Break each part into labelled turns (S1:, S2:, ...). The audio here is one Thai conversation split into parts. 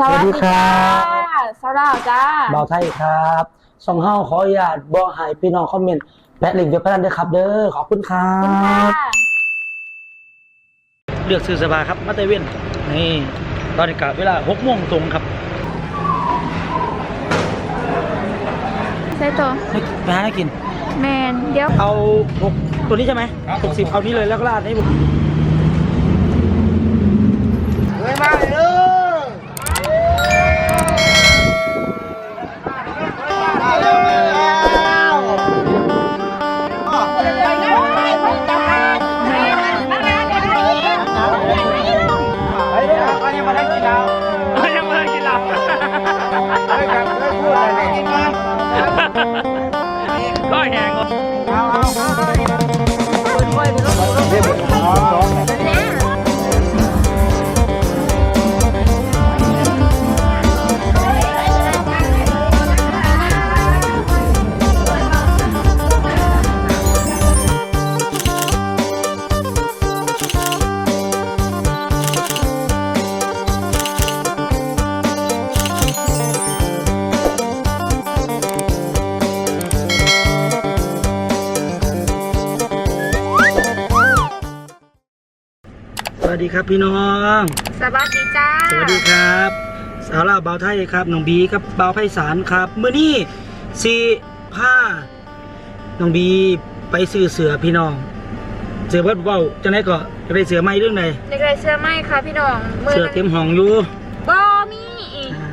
S1: สวัสดีค่ะ
S2: สวัสดีครับ
S1: สวัสดีจ้า
S2: บ่าวไทยครับช่องเฮาขออนุญาตบอกให้พี่น้องคอมเมนต์แปะลิงก์เว็บพนันด้วยครับเด้อขอบคุณครั
S1: ขอบคุณค่ะ
S2: บเลือกซื้อสบายครับมาเตเว่นนี่ตอนนี้กะเวลา6โมงตรงครับ
S1: ใช่ตัว
S2: ให้ไปหาอะไรกิน
S1: แมนเดี๋ยว
S2: เอาหกตัวนี้ใช่ไหมหกสิบเอานี้เลยแล้วก็ราดให้ผมยัง ครับพี่น้อง
S1: สวัสดีจ้า
S2: สวัสดีครับ สาวลาวเบาไทยครับน้องบีครับเบาไพศาลครับเมื่อนี้สีผ้าน้องบีไปซื้อเสือพี่น้อง เสือเบิดเบาจะไหนก็จะได้เสือไหมเรื่องใด
S1: เด็กไรเสื้อไหมคะพี่น้องมื
S2: เสือเต็มห้องอยู่
S1: บอมีอีก
S2: อ่า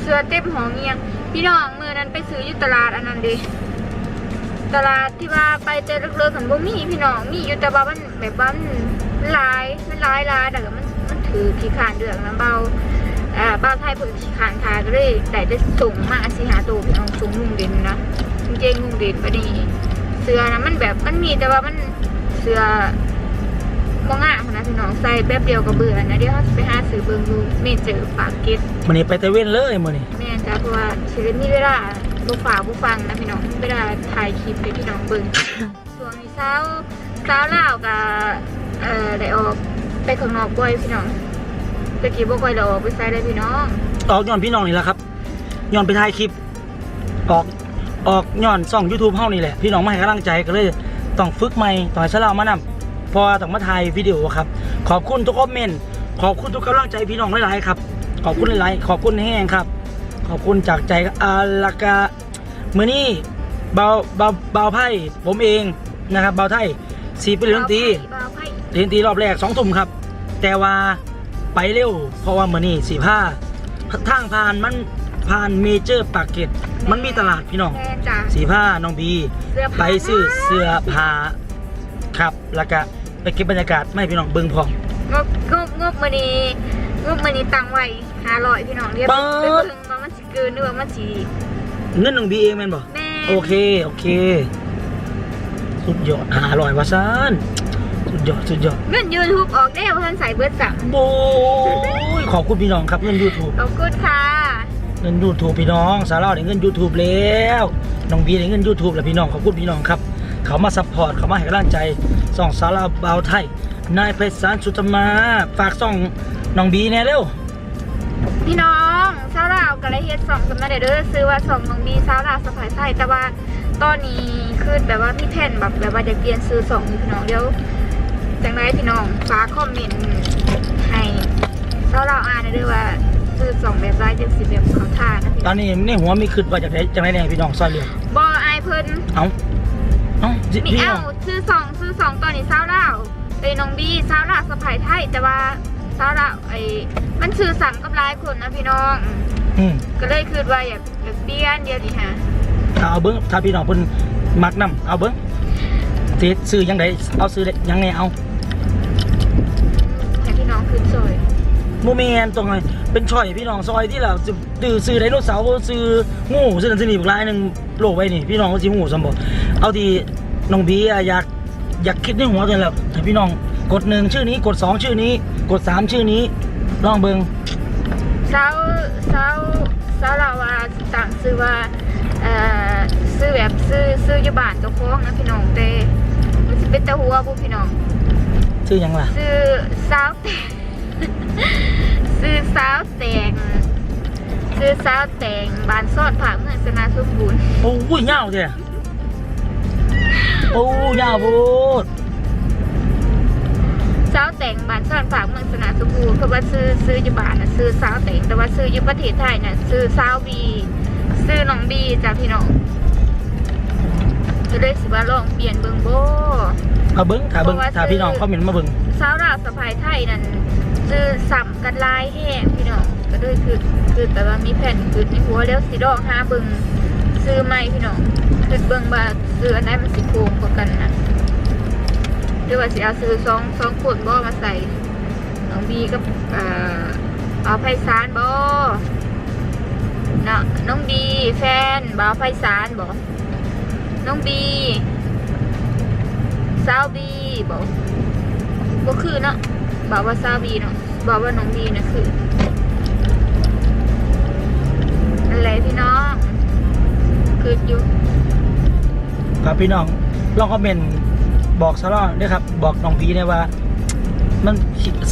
S1: เสื้อเต็มหองเงียงพี่น้องมือนั้นไปซื้ออยู่ตลาดอันนั้นดิตลาดที่ว่าไปเจอเลิกๆกันบ่มีพี่น้องมีอยู่แต่ว่ามันแบบว่ามัน มันหลายมันหลายหลายแต่ก็มันมันถือขี้ขานเดืองน้ำเบาอ่าเบาไทยเพิ่นขี้ขานทาก็เลยได้ได้ส่งมาสิหาตัวพี่น้องส่งลุงเด่นนะจริงๆลุงเด่นไปนี่เสื้อนะมันแบบมันมีแต่ว่ามันเสื้อมองอะนะพี่น้องใส่แป๊บเดียวก็เบื่อนะเดี๋ยวเราจะไปหาซื้อเบิ่งดูไม่เจอปากเก็ต
S2: มื่อนี้ไปเตเว่นเลยมื่อนี้
S1: แม่นจ้ะเพราะว่าชีวิตมีเวลาบุฝ่ากบุฟังนะพี่น้องเวลาถ่ายคลิปให้พี่น้องเบิ่งช่วงนี้เช้าเช้าเล่าวกับ เอ่อได้ออกไปข้างนอกบ่อยพี่น้องตะกี้บ่ค่อยได้ออกไปใส่ได้พี่น้อง
S2: ออกย้อนพี่น้องนี่แหละครับย้อนไปถ่ายคลิป ออกออกย้อนส่อง YouTube เฮานี่แหละ พี่น้องมาให้กำลังใจก็เลยต้องฝึกใหม่ต้องให้สลาวมานำเพอต้องมาถ่ายวิดีโอครับ ขอบคุณทุกคอมเมนต์ขอบคุณทุกกำลังใจพี่น้องหลายๆครับ ขอบคุณหลายๆขอบคุณแห้งครับ ขอบคุณจากใจครับอาลากามื้อนี้เบาเบาเบาไพ่ผมเองนะครับเบาไทยสีเป็นเรื่องตี
S1: บ่าวไผ่
S2: เรียนตีรอบแรกสองทุ่มครับ แต่ว่าไปเร็ว เพราะว่ามื้อนี้สีผ้าทางผ่านมันผ่านเมเจอร์ปากเกร็ดมันมีตลาดพี่น้อง
S1: แม่นจ้ะ
S2: สีผ้าน้องบี
S1: เสื้อผ้า
S2: ไปซื้อเสื้อผ้าครับแล้วก็ไปเก็บบรรยากาศไม่ให้พี่น้องเบิ่งพร้อม
S1: งบงบงบมื้อนี้งบมื้อนี้ตังไว้500พี่น้องเรียบ
S2: เปิ
S1: ไป
S2: ด
S1: เบิ่งว่ามันสิเกินหรือว่ามันสิ
S2: เงินน้องบีเองแม่นบ่
S1: แม่น
S2: โอเค โอเค สุดยอดหาอร่อยวะซานสุด ยอดสุดยอด
S1: เงิน YouTube ออกได้บ่ทันใส่เบิดสั่ง
S2: โอ้ยขอบคุณพี่น้องครับเงิน YouTube
S1: ขอบคุณค่ะ
S2: เงิน YouTube พี่น้องสาราได้เงิน YouTube แล้วน้องบีได้เงิน YouTube แล้วพี่น้องขอบคุณพี่น้องครับเขามาซัพพอร์ตเขามาให้กำลังใจส่องสาราบาวไทยนายไพศาลสุตมาฝากส่องน้องบีแน่เร็ว
S1: พี่น้องสาวลาวกับไรเฮ็ดสองกันมาเด้อซื้อว่าสองน้องบีสาวลาวสะพายไทยแต่ว่าตอนนี้คือแบบว่ามีแผนแบบแบบว่าจะเปลี่ยนซื้อสองนี่พี่น้องเดี๋ยว จังไรพี่น้องฝากคอมเมนต์ให้สาวลาวอ่านหน่อยเด้อว่าซื้อสองแบบไรจังสิแบบเขาท่านะพี่
S2: ตอนนี้ในหัวมีคิดว่าจากไหนจากไหนแน่พี่น้องซอยเรียง
S1: บ่อายเพิ่น
S2: เอาเอาสิ
S1: มี
S2: พี่
S1: เอ้า
S2: น้อง
S1: ซื้อสองซื้อสองตอนนี้สาวลาวเป็นน้องบีสาวลาวสะพายไทยแต่ว่าสาวลาวไอ้มันซื้อสั่งกับหลายคนนะพี่น้อง
S2: อืม
S1: ก็เลยคือว่าอยากอยากเปลี่ยนเดียวดีฮะ
S2: เอาเบิ้งถ้าพี่น้องเพิ่นมักนํเอาเบิ้งสิซื้อยังไงเอาซื้อได้ยังไงเอา โมเมนตรงไหนเป็นช่อยพี่น้องซอยที่เราจะดื้อซื้อไดโนเสาร์ซื้องูซื้อนั่นซื้อนี่บุกลายหนึ่งโลกไว้นี่พี่น้องก็สิหูสมบูเอาที่น้องบีอะอยากอยากคิดในหัวตัวเองแหล้วให้พี่น้องกดหนึ่งชื่อนี้กดสองชื่อนี้ กดสามชื่อนี้ลองเบิง
S1: เช้าเช้าเช้าเราว่าต่างซื้อว่าเอ่อซื้อแบบซื้อซื้ออยู่บ้านเจ้าของนะพี่น้องแต่มันสิเป็นตะหัวบุพี่น้อง
S2: ชื่อหยังล่ะ
S1: ซื้อสาวแตง ซื้อสาวแตงซื้อสาวแต่งบานซ่อนผ่าเมืองสนาสมบูรณ์
S2: โอ้ยยาวเจ้โอ้ยาวโพด
S1: สาวแต่งบานซ่อนผ่าเมืองสนาสมบูรณ์เพราะว่าซื้อซื้ออยู่บ้านน่ะซื้อสาวแต่งแต่ว่าซื้ออยู่ประเทศไทยน่ะซื้อสาวบีซื้อน้องบีจ้าพี่น้องก็เลยสิว่าลองเปลี่ยนเบิ่งโบ
S2: เอาเบิ้งถ้าเบิ้งถ้าพี่น้องคอมเมนต์มาเบิ้ง
S1: สาวราวสะพายไทยนั่น ซื้อสัมกันลายแห้งพี่น้องก็เลยคือคือแต่ว่ามีแผ่นคือในหัวแล้วสีดอกห้าเบิงซื้อใหม่พี่น้องคือเบิงว่าซื้ออันไหนมันสิโกงกว่ากันนะหรือว่าสิเอาซื้อสองสองขวดบ่มาใส่น้องบีกับเอ่อเอาไพศาลบ่เนาะน้องบีแฟนบ่าวไพศาลบ่น้องบีสาวบีบ่ก็คือเนาะบอกว่าซาบีเนาะ บอกว่าน้องบีนะคืออะไรพี่น้องคืออยู่
S2: ครับพี่น้องลองคอมเมนต์บอกซะล่ะด้วยครับ บอกน้องพีได้ว่า มัน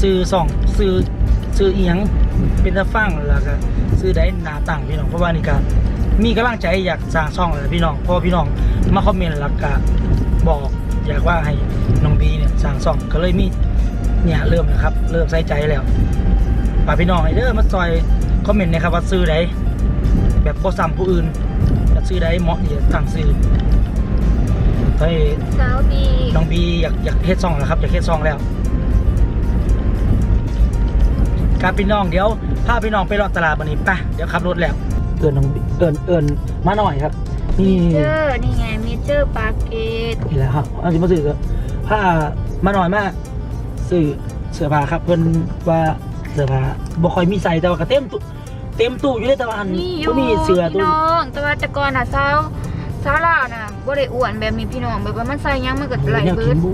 S2: ซื้อส่องซื้อซื้อเอียงเป็นตะฟังแล้วก็ซื้อได้หนาตั้งพี่น้องเพราะว่านี่ก็มีกำลังใจอยากสร้างช่องเลยพี่น้องเพราะพี่น้องมาคอมเมนต์แล้วก็บอกอยากว่าให้น้องบีเนี่ยสร้างช่องก็เลยมี เนี่ยเริ่มนะครับ เริ่มใส่ใจแล้วฝากพี่น้องไอ้เด้อมาซอยคอมเมนต์นะครับว่าซื้อได้แบบบ่ซ้ำผู้อื่นจะซื้อได้เหมาะที่จะตั้งซื้อเฮ้ย
S1: สาวบี
S2: น้องบีอยากอยากเฮ็ดซองแล้วครับอยากเฮ็ดซองแล้วการพี่น้องเดี๋ยวพาพี่น้องไปรอดตลาดวันนี้ไปเดี๋ยวขับรถแล้วเอิญน้องบีเอิญเอิญมาหน่อยครับ นี่
S1: เจอร์นี่ไงมีเจอร์ปาเกต
S2: นี่แหละครับเอาสิมาซื้อผ้ามาหน่อยมาก ซื้อเสื้อผ้าครับเพิ่นว่าเสื้อผ้าบ่ค่อยมีใส่แต่ว่าก็เต็มตู้เต็มตู้อยู่เลยแต่ว่าอัน
S1: นี่อ
S2: บ่
S1: ยู่
S2: มีเสื้อ
S1: พี่
S2: ตัว
S1: น้องแต่ว่าแต่ก่อนน่ะสาวสาวลาวน่ะบ่ได้อ้วนแบบนี้พี่น้องแบบว่ามันใส่หยังมันก็ไหล
S2: แนว
S1: เบิ
S2: กิ
S1: ด
S2: นบุ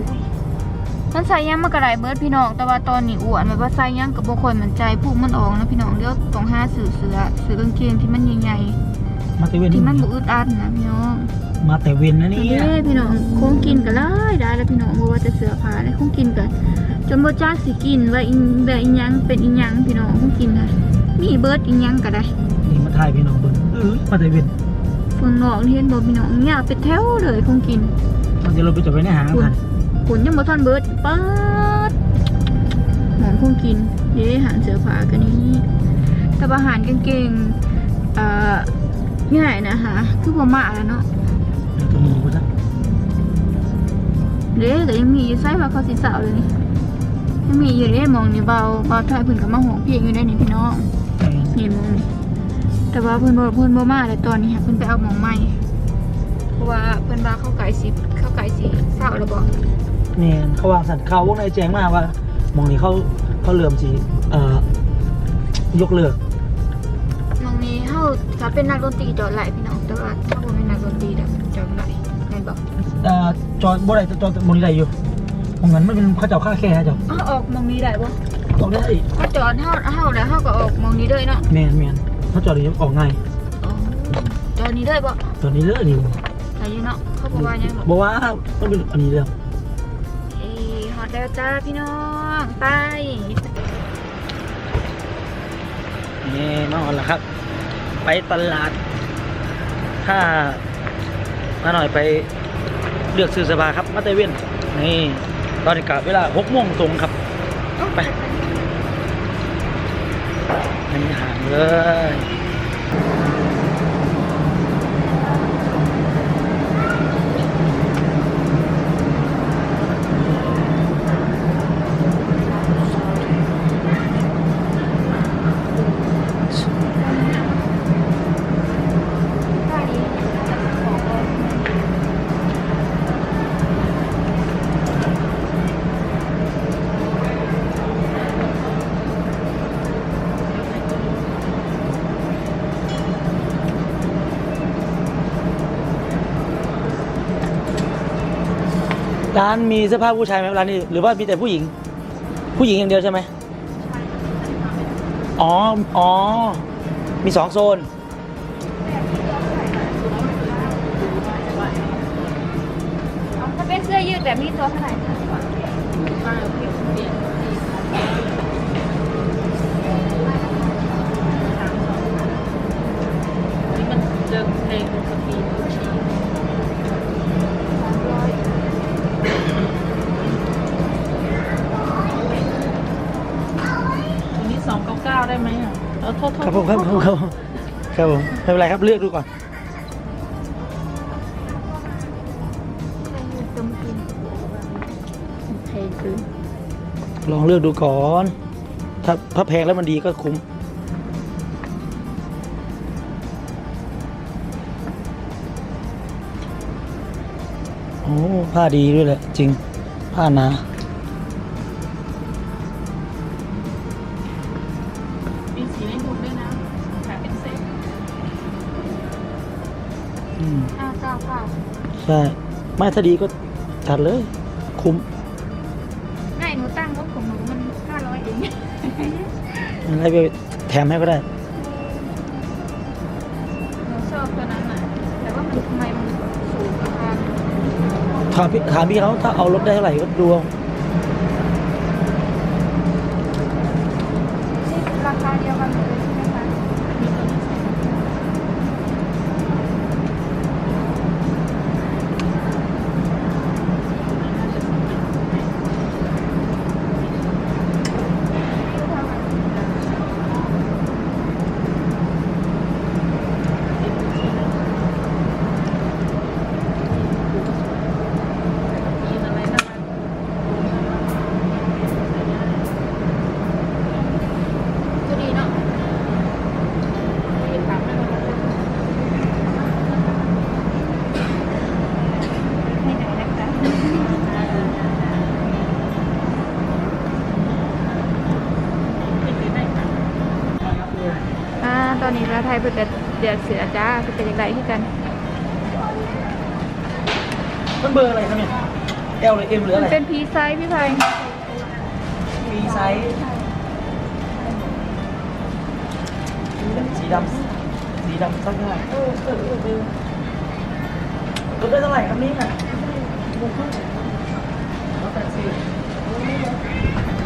S1: มันใส่หยังมันก็ไหลเบิดพี่น้อง แต่ว่าตอนนี้อ้วนแบบว่าใส่หยังก็บ่ค่อยมั่นใจผูกมันออกนะพี่น้องเดี๋ยวต้องหาซื้อเสื้อซื้อกางเกงที่มันใหญ่ๆ
S2: มาแต่เว้น
S1: ที่มันบ่อึดอัดนะพี่น้อง
S2: มาแต่เว้นนะ
S1: นี่
S2: เนี่ย
S1: พี่น้องคงกินกันเลยได้แล้วพี่น้องบ่ว่าจะเสื้อผ้าเลยคงกินกันจนบ่จักสิกินว่าอีแบบอีหยังเป็นอีหยังพี่น้องคงกินค่ะมีเบิดอีหยังก็ได้
S2: นี่มาถ่ายพี่น้องเบิ่งเออมาแต่เว้น
S1: เฟืองนอกนี่เห็นบ่พี่น้องเนี่ยเป็นแถวเลยคงกิน
S2: มันจะเราไปจบไว้ในหางกัน
S1: ผลยังบ่ทันเบิดเปิดหมองคงกินเด้อาหารเสื้อผ้ากันนี้แต่ว่าอาหารกางเกงเอ่อง่ายนะคะคือบ่มาแล้วเนาะ
S2: เด้ก็
S1: ยังมีอยู่ใส่ว่าเขาสิสาวเลยนี่ยังมีอยู่เด้มองนี่เบาเบาถ่ายเพิ่นก็มาหองเพียงอยู่ได้นี่พี่น้องนี่มองนี่แต่ว่าเพิ่นบ่เพิ่นบ่มาเลยตอนนี้ค่ะเพิ่นไปเอาหมองใหม่เพราะว่าเพิ่นว่าเข้าไก่สิเข้าไก่สิเศร้าแล้วบ่
S2: เนี่ยเขาวางสันเขาวงในแจ้งมาว่าหมองนี้เขาเขาเริ่มสิเอ่อยกเลิก
S1: มองนี้เฮาถ้าเป็นนักดนตรีจอดไหลพี่น้องแต่ว่าถ้าบ่เป็นนักดนตรีแบบจอดไหลแม่นบ่
S2: เอ่อจอดบ่ได้จอดหมองนี้ได้อยู่หมองนั้นมันเป็นเขาเจ้าค่าแค่เจ้า
S1: อ้าวออกมองนี้ได้บ่
S2: ออกได้
S1: เฮาจอดเฮาเฮาแล้วเฮาก็ออกมองนี้เลยเนาะ
S2: แมนแมนเขาจอดนี้ออกง่าย
S1: อ๋อจอดนี้เลยบ่
S2: ตอนนี้เลยนี่
S1: แต่อยู่เนาะเขาบ่ว่าหยังหรอก
S2: บอกว่าต้องเป็นอันนี้เรื่อง
S1: เอ้ยฮอตแล้วจ้าพี่น้องไป
S2: นี่มาอ่อนแล้วครับ ไปตลาด ถ้ามาหน่อยไป เลือกซื้อสบาครับมาเตเว่นนี่ตอนนี้กะเวลาหกโมงตรงครับไปไม่ห่างเลย ร้านมีเสื้อผ้าผู้ชายไหมร้านนี้หรือว่ามีแต่ผู้หญิง ผู้หญิงอย่างเดียวใช่ไหมอ๋ออ๋อมีสองโซน
S1: ถ้าเป็นเสื้อยืดแบบนี้ตัวเท่าไหร่คะ
S2: ครับครับผมไม่เป็นไรครับเลือกดูก่อน
S3: ลอ
S2: งเลือกดูก่อน ถ้าถ้าแพงแล้วมันดีก็คุ้มโอ้ผ้าดีด้วยแหละจริง ผ้าหนา
S3: ใช่
S2: ไม่ถ้าดีก็จัดเลย คุ้ม
S1: ง่ายหนูตั้งงบของหนูมันห้าร้อยเอง
S2: อะไรไปแถมให้ก็ได้
S1: หนูชอบตัวนั้นอะ แต่ว่ามันทำไมมันสูงราคา
S2: ถามพี่ถามพี่เขาถ้าเอารถได้เท่าไหร่ก็ดูเอา
S3: ตอน
S1: นี้
S3: เรา
S1: ไทยเปิดเดือดเสือจ้าคือเป็นยังไงที่กัน
S2: มันเบอร์อะไรครับเนี่ย L หรือ M หรือ
S1: มั
S2: อะ
S1: น
S2: ไร
S1: เป็นพีไซส์พี่ไพ
S2: มีไซส์สีดำสีดำสักเท่าไหร่เออเออเออเออลดได้เท่าไหร่ครับนี่น่ะร้อยแปดสิบ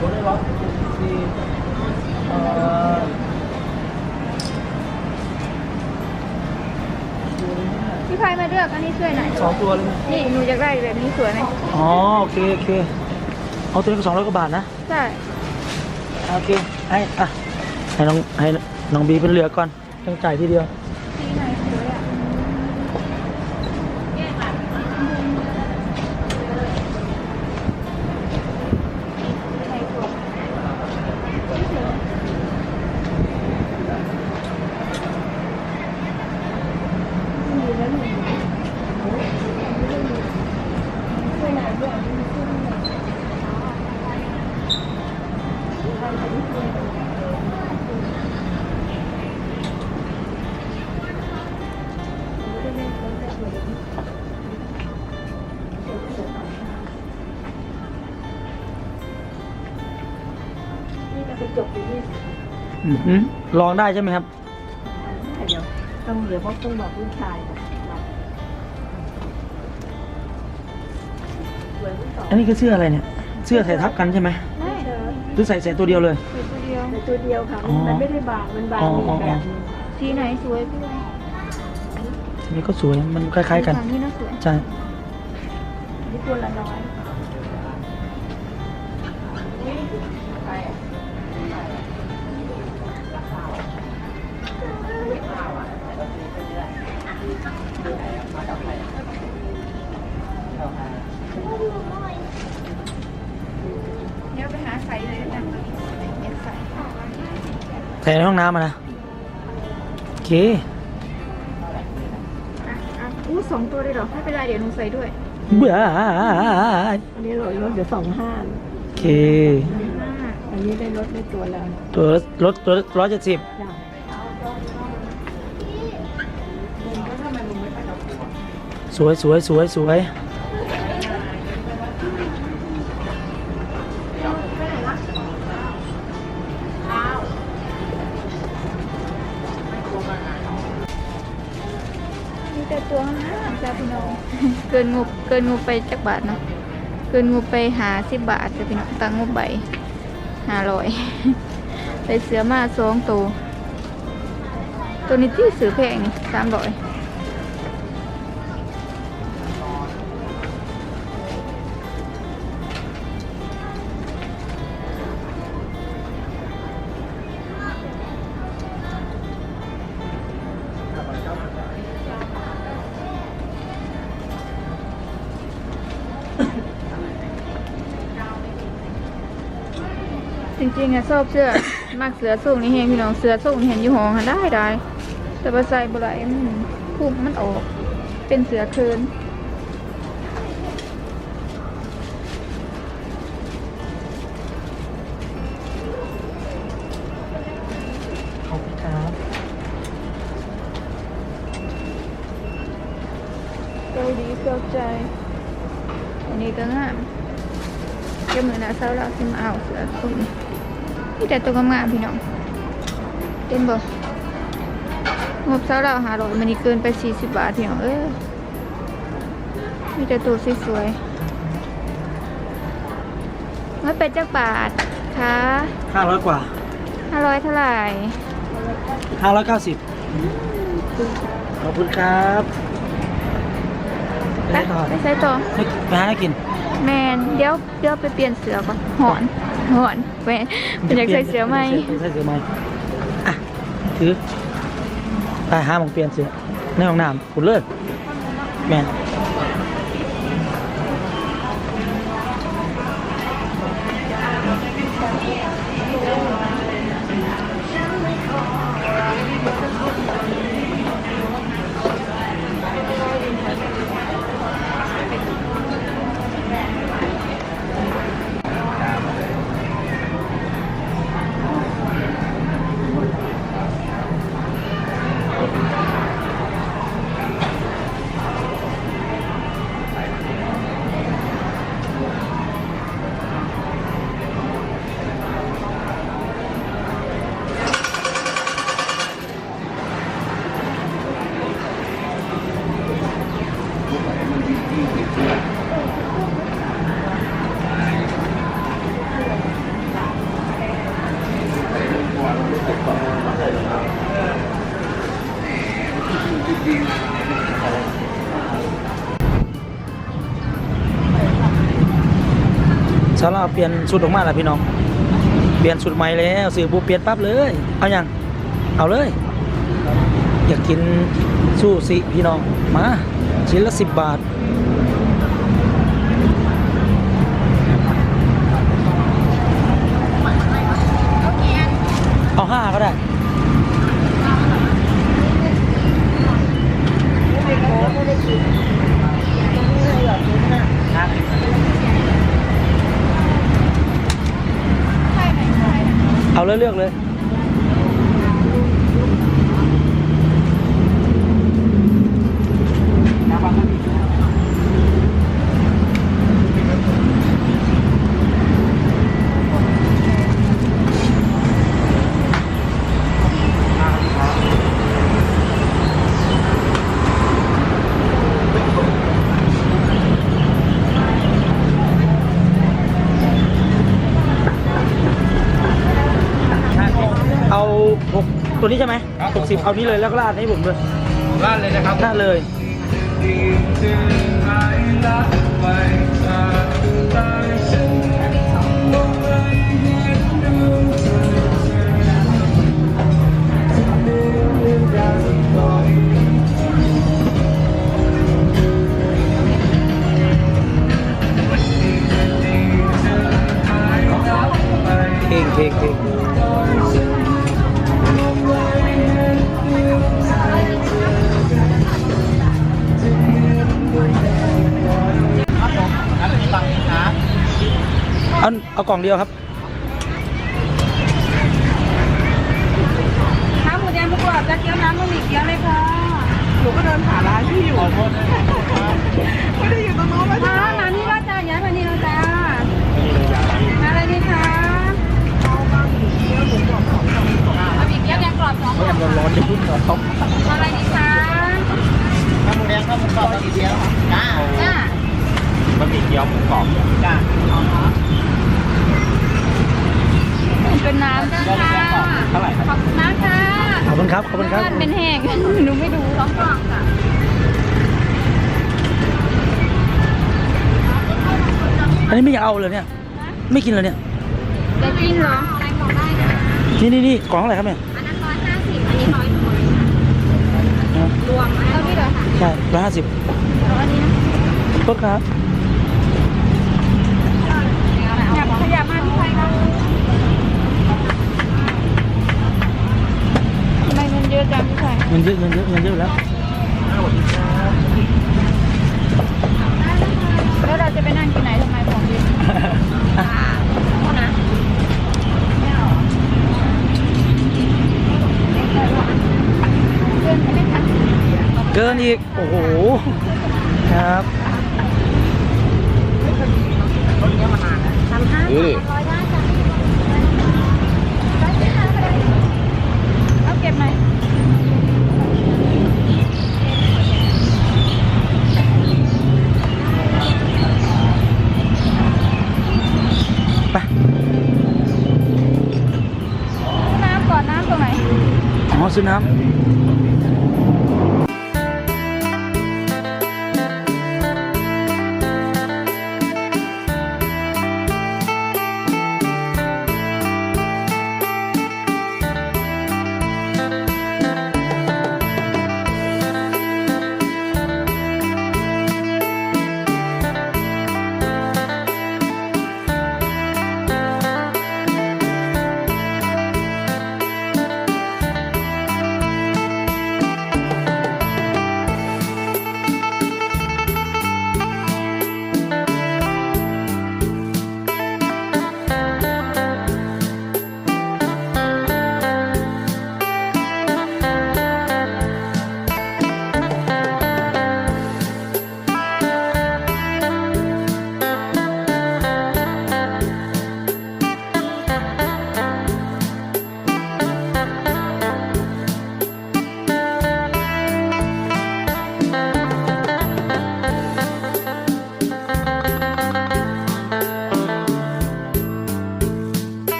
S2: ลดได้ร้อยแปดสิบเอ่อ
S1: พี่ไพมาเลือกอันนี้ช่วยหน่อย
S2: สองตัวเลยไหม
S1: นี่หนูอยากได้แบบนี้สวยไหม
S2: อ๋อโอเคโอเค เอาตัวนี้ก็สองร้อยกว่าบาทนะ
S1: ใช่
S2: โอเคให้อะให้น้องให้น้องบีเป็นเหลือก่อนต้องจ่ายทีเดียว
S1: อือ
S2: หือลองได้ใช่ไหมครับ
S3: เดี๋ยวต้องเดี๋ยวพ่อต้องบอกลูกชายก่อนสวยที่สอง
S2: อันนี้คือเสื้ออะไรเนี่ย เสื้อใส่ทับกันใช่ไหม
S1: ไม่
S2: หรือใส่ใส่ตัวเดียวเลย
S1: สวยตัวเดียว
S3: แต่ตัวเดียวค่ะ
S2: อ๋อ
S3: มันไม่ได้บางมันบาง
S2: อ๋อ
S3: อี
S2: อ๋อก
S3: แบบนึง
S1: สีไหนสวยพี่ไพ
S2: อันนี้ก็สวยมันคล้าย ๆ กัน
S1: ฝั่งนี้น่าสวย
S2: ใช่
S3: นี่ตัวละน้อย
S1: เดี๋ยวไปหาใส่เลยนะใส่
S2: ใส่ในห้องน้ำมานะโอเค
S1: อู้สองตัวเลยเหรอไม่เป็นไรเดี๋ยวหนูใส่ด้วย
S2: เบื่อ
S3: อันนี้ลดลดเดี๋ยวสองห้า
S2: โอเค
S1: อั
S3: นนี้ได้ลดได้ตัวละ
S2: ตัวรถตัวร้อยเจ็ดสิบ สวยสวยสวยสวย
S1: มีแต่ตัวห้าจ้าพี่น้องเกินงบเกินงบไปจักบาทเนาะเกินงบไปหาสิบบาทจ้าพี่น้องตังงบใบห้าร้อยไปเสือมาสองตัวตัวนี้ที่ซื้อแพงนี่สามร้อย ริงๆอะชอบเสื้อมากเสือส่งนี่เฮงพี่น้องเสือส่งนี่เห็นอยู่ห้องอะได้ได้แต่ว่าใส่บ่ได้มันพุ่มมันออก เป็นเสือเคิน
S2: ขอบคุณครับ
S1: เกาหลีเกาใจ อันนี้ก็งามเดี๋ยวมือหนาเช้าเราสิมาเอาเสือส่งนี่มี แต่ตัวงามๆพี่น้องเต็มบ่งบเช้าเราหาร้อยมันนี่เกินไปสี่สิบบาทพี่น้องเออมีแต่ตัวสวยๆมันเป็นจักบาทคะ
S2: ห้าร้อยกว่า
S1: ห้าร้อยเท่าไหร่
S2: ห้าร้อยเก้าสิบขอบคุณครับไป
S1: ไป
S2: ไหนต่อ
S1: ไปใช้ต่อ
S2: ไปไปหาอะไรกิน
S1: แมนเดี๋ยวเดี๋ยวไปเปลี่ยนเสือก่อนหอนหอน แม่เป็นอยากใส่เสือไหม
S2: ใส่เสือไหมอะถือไปหาหมองเปลี่ยนเสื้อในห้องน้ำคุณเลิศแม่ สาวเราเปลี่ยนชุดออกมาแล้วพี่น้อง เปลี่ยนชุดใหม่แล้วสื่อบูเปลี่ยนปั๊บเลย เอายังเอาเลย อยากกินซูซิพี่น้อง มาชิ้นละสิบบาท เอาเลือกเลือกเลย นี้ใช่ไหมหกสิบเอานี้เลยแล้วก็ราดให้ผมเลย
S4: ร้านเลยนะครับ
S2: ราดเลยเพ ล่องเดียวครับ
S3: น้ำหมูแดงหมูกรอบจะเกี๊ยวน้ำบะหมี่เกี๊ยวเลยค่ะหนูก็เดินหาร้านที่อยู่ไม่ได้อยู่ตรงโน้นแล้วจ้าร้านนี้ว่าจ้าย้ายมานี่แล้วจ้ามาอะไรดีคะเอาบะหมี่เกี๊ยวหมูกรอบสองกล่องบะหมี่เกี๊ยวแดงกรอบสองกล่อง
S2: ร้อนๆจะพุ่งเหรอครับ
S3: มาอะไรดีคะ
S4: ข้าวหมูแดงข้าวหมูกรอบข้าวหมูเกี๊ยวจ้า
S3: จ้า
S4: บะหมี่เกี๊ยวหมูกรอบจ้า
S1: เป็นน้ำจ้าค่ะ
S4: เท่าไหร่ครับ
S1: ขอบคุณมากค่ะ
S2: ขอบ คุณครับ ขอบคุณครับ
S1: บ้านเป็นแห้งหนูไม่ดูสองกล่องค่ะ
S2: อันนี้ไม่อยากเอาเลยเนี่ย ไม่กินเลยเนี่ย
S1: จะกินเหรอแตงบอกได้นะ
S2: นี่นี่นี่กล่องเท่าไหร่ครับเนี่ย
S1: อันนั้นร้อยห้าสิบอันนี้ร้อยหน่วยรวมเท่านี้เหรอคะ
S2: ใช่ร้อยห้าสิบ
S1: แล้วอันนี้นะ
S2: ต้นครับ
S1: งพี่ชาย
S2: เงินเยอะเงินเยอะเงินเยอะอยู่แล้ว
S1: แล้วเราจะไปนั่งที่ไหนทำไมของดีอ่าโทษนะไม่เอาเพื่อนใช่ไหมคะ
S2: เกินอีก โอ้โห ครับ
S1: ทำห้า
S4: นี่
S1: ร้อยได้จ้ะได้สิคะได้เอาเก็บไหม
S2: ไป
S1: อ๋
S2: อ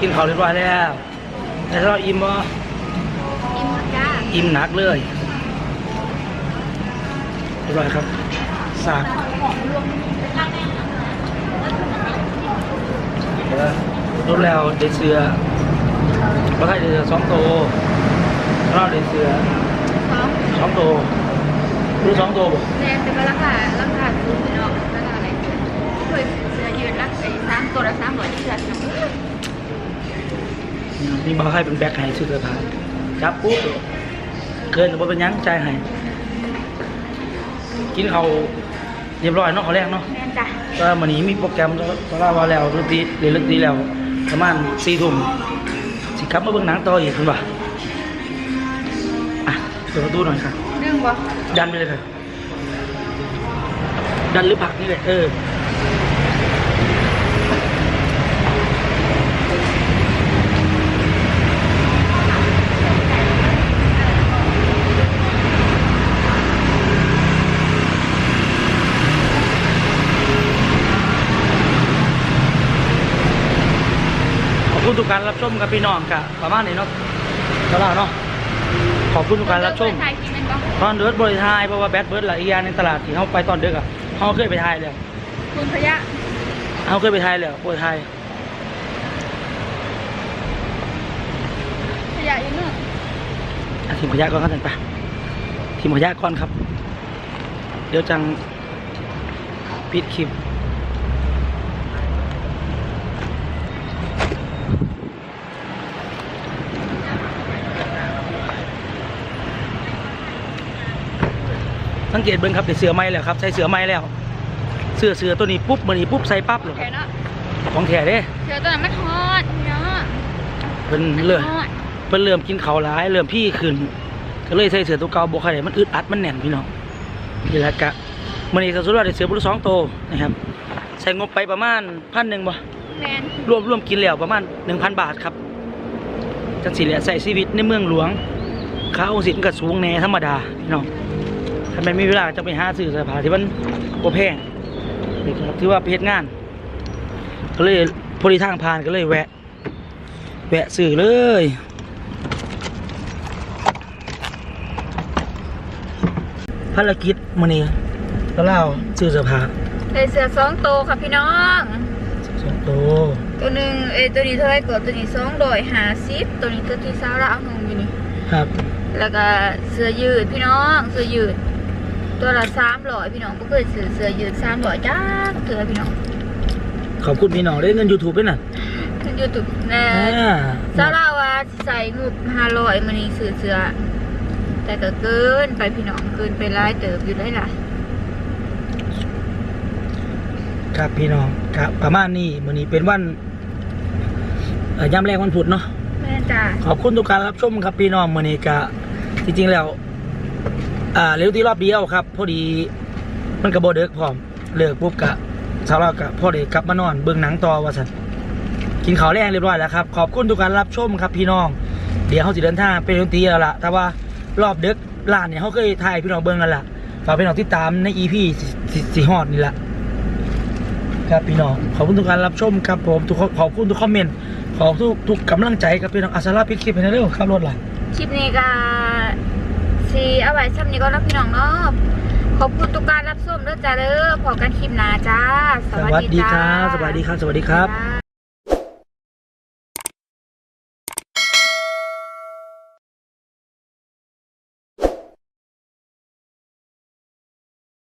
S2: กินข้าวเรียบร้อยแล้วแต่เราอิ่มบ่
S1: อิ่มจ้า
S2: อิ่มหนักเลยเรียบร้อยครับสากรวมแล้วได้เสือบ่ใช่ได้เสือสองโตวเราได้เสือ
S1: พร้อม
S2: สองโตวรู้สองโตวบ่
S1: แรงเป็นราคาราคาสูงเนาะราคาอะไรเคยเสื้อยืดรักไอ้สามตัวละสามร้อยเชือก นะ
S2: นี่บ่ให้เป็นแบ็คให้ซื้อเสื้อผ้าจับปุ๊บเกินก็บ่เป็นหยังใจายให้กินข้าวเรียบร้อยเนาะข้าวแรกเนาะ
S1: แม่นจ้ะ
S2: ก็วันนี้มีโปรแกรมตอนแรกว่าแล้วดนตรีเรียนดนตรีแล้วประมาณสี่ทุ่มสิกลับมาเบิ่งหนังต่ออีกคุณป่ะอะเปิดประตูหน่อยค่ะ
S1: เรื่องบ่
S2: ดันไปเลยค่ะดันหรือผลักนี่แหละเออ ทุกการรับชมกับพี่น้องกะประมาณนี้เนาะตลาดเนาะขอบคุณทุกการรับชม
S1: ไทยกินเป็นบ่
S2: ตอนเดิร์ดบริทายเพราะว่าแบดเบิร์ดหลายอย่างในตลาดที่เขาไปตอนเด็กอะเขาเคยไปทายแล้ว
S1: คุณพยะ
S2: เขาเคยไปทายแล้วบริทาย
S1: พยะอีกเนาะ
S2: อะทีมขยะก่อนครับท่านปะทีมขยะก่อนครับ เดี๋ยวจังปิดคลิป สังเกตเบิ้งครับเป็นเสือไม้แล้วครับใช้เสือไม้แล้ว เสื้อเสื้อตัวนี้ปุ๊บมันนี้ปุ๊บใส่ปั๊บเลย
S1: แค่เนาะ
S2: ของแท้เด้
S1: เสือตัวนั้นมันฮอดเนาะ
S2: เป็น
S1: มัน
S2: เริ่ม
S1: ฮอด
S2: เป็นเริ่มกินเขาวหลายเริ่มพี่ขึ้นก็เลยใส่เสื้อตัวเก่าบ่ค่อยได้มันอึดอัดมันแน่นพี่น้องนี่แหละกะมันนี้ก็สุดว่าได้เสื้อบุรุษสองโตวนะครับใส่งบไปประมาณพันหนึ่งบ่
S1: แมน
S2: รวมรวมกินแล้วประมาณหนึ่งพันบาทครับจังสิแหละใส่ชีวิตในเมืองหลวงค่าองค์สินก็สูงแน่ธรรมดาพี่น้อง ถ้ามันมีเวลาจะไปหาซื้อเสื้อผ้าที่มันบ่แพงนี่ก็ถือว่าไปเฮ็ดงาน ก็เลยพอดีทางผ่านก็เลยแวะ แวะซื้อเลยภารกิจมื้อนี้ก็เล่าซื้อเสื้อผ้า
S1: ได้เสือสองโตวค่ะพี่น้อง
S2: สองโตว
S1: ตัวหนึ่งเอยตัวนี้เท่าไหรก่อนตัวนี้สองร้อยห้าสิบตัวนี้ตัวที่สาวละเอาหนึ่งอยู่นี่
S2: ครับ
S1: แล้วก็เสื้อยืดพี่น้องเสื้อยืด ตัวละสามร้อยพี่น้องก็เคยซื้อเสื้อยืดสามร้อยจ้าเถื่อพี่น้อง
S2: ขอบคุณพี่น้องได้เงิน YouTube ด้วยน่ะ
S1: ขึ้นยูทูบนะ
S2: อ่า
S1: สาวลาว่าใส่งบห้าร้อยมันนี่ซื้อเสื้อแต่ก็เกินไปพี่น้องเกินไปหลายเติบอยู่ได้ล่ะ
S2: ครับพี่น้องครับประมาณนี้มื้อนี้เป็นวันเอ่อยามแรกวันพุธเนาะ
S1: แม่จ้า
S2: ขอบคุณทุกการรับชมครับพี่น้องมื้อนี้ก็จริงๆแล้ว อ่าเร็วที่รอบเดียวครับ พอดีมันก็บ่เดึกพร้อมเลิกปุ๊บก็สาวเราก็พอดีกลับมานอนเบิ่งหนังต่อว่าซั่นกินข้าวแรงเรียบร้อยแล้วครับ ขอบคุณทุกการรับชมครับพี่น้อง เดี๋ยวเขาสิเดินทางไปดนตรีแล้วล่ะแต่ว่ารอบเดึกร้านเนี่ยเขาเคยถ่ายพี่น้องเบิ่งกันล่ะฝากพี่น้องติดตามใน EP สิสิสิฮอดนี่ละครับพี่น้องขอบคุณทุกการรับชมครับผมทุกขอบคุณทุกคอมเมนต์ขอบทุกทุกกำลังใจครับพี่น้องอาสาลาพิกคลิปให้เร็วครับรถล่ะ
S1: คลิปนี้ก็ สีเอาไว้ซ้ำนี้ก็รับพี่น้องเนาะขอบคุณทุกการรับชมด้อจ้าเด้อพอกันคลิปหน้าจ้า
S2: สวัสดีครับสวัสดีครับ สวัสดีครับ